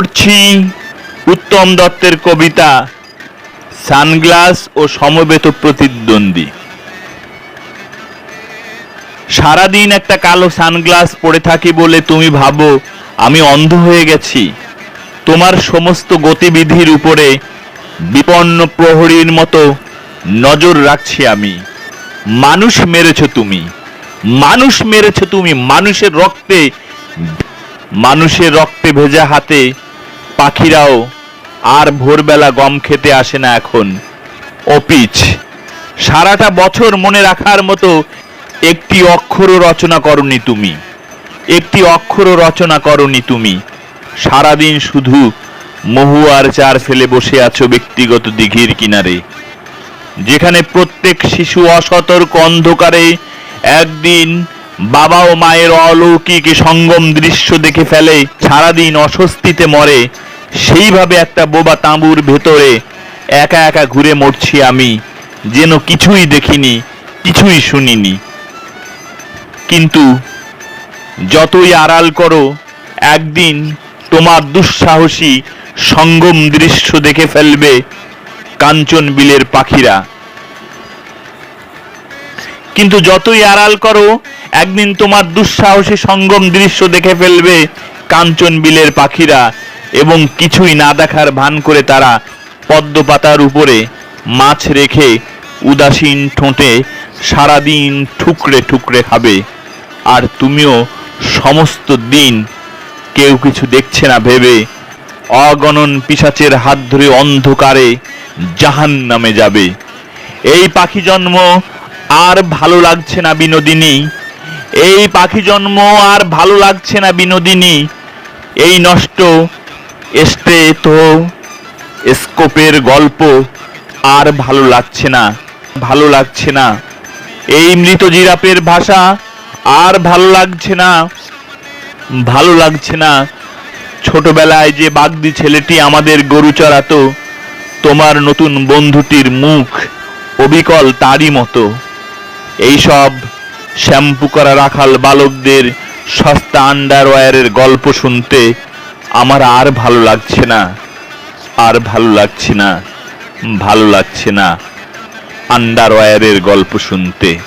পড়ছি উত্তম দত্তের কবিতা, সানগ্লাস ও সমবেত প্রতিদ্বন্দ্বী। সারাদিন একটা কালো সানগ্লাস পরে থাকি বলে তুমি ভাবো, আমি অন্ধ হয়ে গেছি। তোমার সমস্ত গতিবিধির উপরে বিপন্ন প্রহরীর মতো নজর রাখছি আমি। মানুষ মেরেছ তুমি। মানুষ মেরেছ তুমি। মানুষের রক্তে মানুষের রক্তে ভেজা হাতে পাখিরাও আর ভোরবেলা গম খেতে আসে না এখন। অপিচ সারাটা বছর মনে রাখার মতো একটি অক্ষরও রচনা করনি তুমি। একটি অক্ষরও রচনা করনি তুমি। সারাদিন শুধু মহুয়ার চার ফেলে বসে আছো ব্যক্তিগত দিঘির কিনারে। যেখানে প্রত্যেক শিশু অসতর্ক অন্ধকারে একদিন বাবা ও মায়ের অলৌকিক সঙ্গম দৃশ্য দেখে ফেলে, সারাদিন অস্বস্তিতে মরে সেইভাবে একটা বোবা তাঁবুর ভেতরে একা একা ঘুরে মরছি আমি, যেন কিছুই দেখিনি, কিছুই শুনিনি। কিন্তু যতই আড়াল করো, একদিন তোমার দুঃসাহসী সঙ্গম দৃশ্য দেখে ফেলবে কাঞ্চন বিলের পাখিরা। কিন্তু যতই আড়াল করো, একদিন তোমার দুঃসাহসী সঙ্গম দৃশ্য দেখে ফেলবে কাঞ্চন বিলের পাখিরা। এবং কিছুই না দেখার ভান করে তারা পদ্ম পাতার উপরে মাছ রেখে উদাসীন ঠোঁটে সারাদিন ঠুকরে ঠুকরে খাবে। আর তুমিও সমস্ত দিন কেউ কিছু দেখছে না ভেবে অগণন পিসাচের হাত ধরে অন্ধকারে জাহান নামে যাবে। এই পাখি জন্ম আর ভালো লাগছে না বিনোদিনী। এই পাখি জন্ম আর ভালো লাগছে না বিনোদিনী। এই নষ্ট এস্টে তো স্কোপের গল্প আর ভালো লাগছে না, ভালো লাগছে না। এই মৃত জিরাপের ভাষা আর ভালো লাগছে না, ভালো লাগছে না। ছোটবেলায় যে বাগদি ছেলেটি আমাদের গরু চড়াতো, তোমার নতুন বন্ধুটির মুখ অবিকল তারই মতো। এইসব শ্যাম্পু করা রাখাল বালকদের সস্তা আন্ডারওয়্যারের গল্প শুনতে আমার আর ভালো লাগছে না, আর ভালো লাগছে না, ভালো লাগছে না। আন্ডারওয়্যারের গল্প শুনতে।